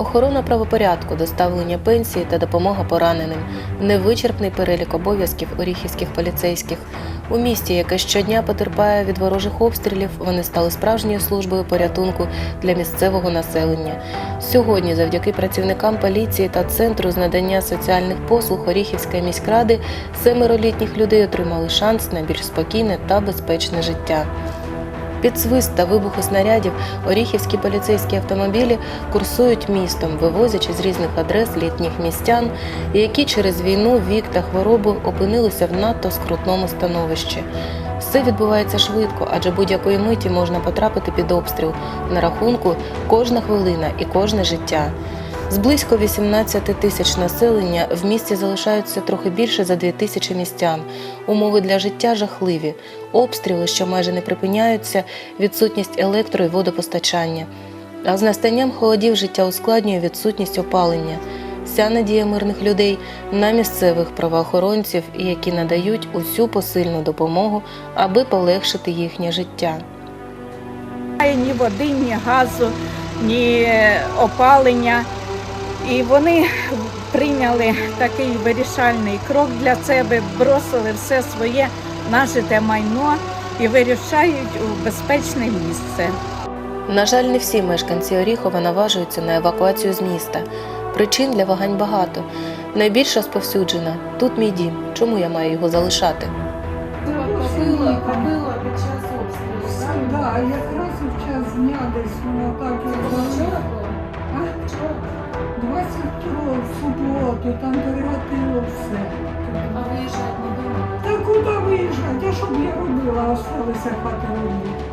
охорона правопорядку, доставлення пенсії та допомога пораненим, невичерпний перелік обов'язків оріхівських поліцейських. У місті, яке щодня потерпає від ворожих обстрілів, вони стали справжньою службою порятунку для місцевого населення. Сьогодні, завдяки працівникам поліції та центру з надання соціальних послуг Оріхівської міськради, семеро літніх людей отримали шанс на більш спокійне та безпечне життя. Під свист та вибухи снарядів оріхівські поліцейські автомобілі курсують містом, вивозячи з різних адрес літніх містян, які через війну, вік та хворобу опинилися в надто скрутному становищі. Все відбувається швидко, адже будь-якої миті можна потрапити під обстріл. На рахунку кожна хвилина і кожне життя. З близько 18 тисяч населення в місті залишаються трохи більше за 2 тисячі містян. Умови для життя жахливі, обстріли, що майже не припиняються, відсутність електро і водопостачання. А з настанням холодів життя ускладнює відсутність опалення. Вся надія мирних людей на місцевих правоохоронців, які надають усю посильну допомогу, аби полегшити їхнє життя. Ні води, ні газу, ні опалення. І вони прийняли такий вирішальний крок для себе, бросили все своє нажите майно і вирішають у безпечне місце. На жаль, не всі мешканці Оріхова наважуються на евакуацію з міста. Причин для вагань багато. Найбільш розповсюджена тут мій дім. Чому я маю його залишати? Пробила під час обстрілу. Да, якраз в час дня десь воно так суботу, там приготило все. А виїжджати не думали? Та куди виїжджати? А що б я робила? Осталися хати робити.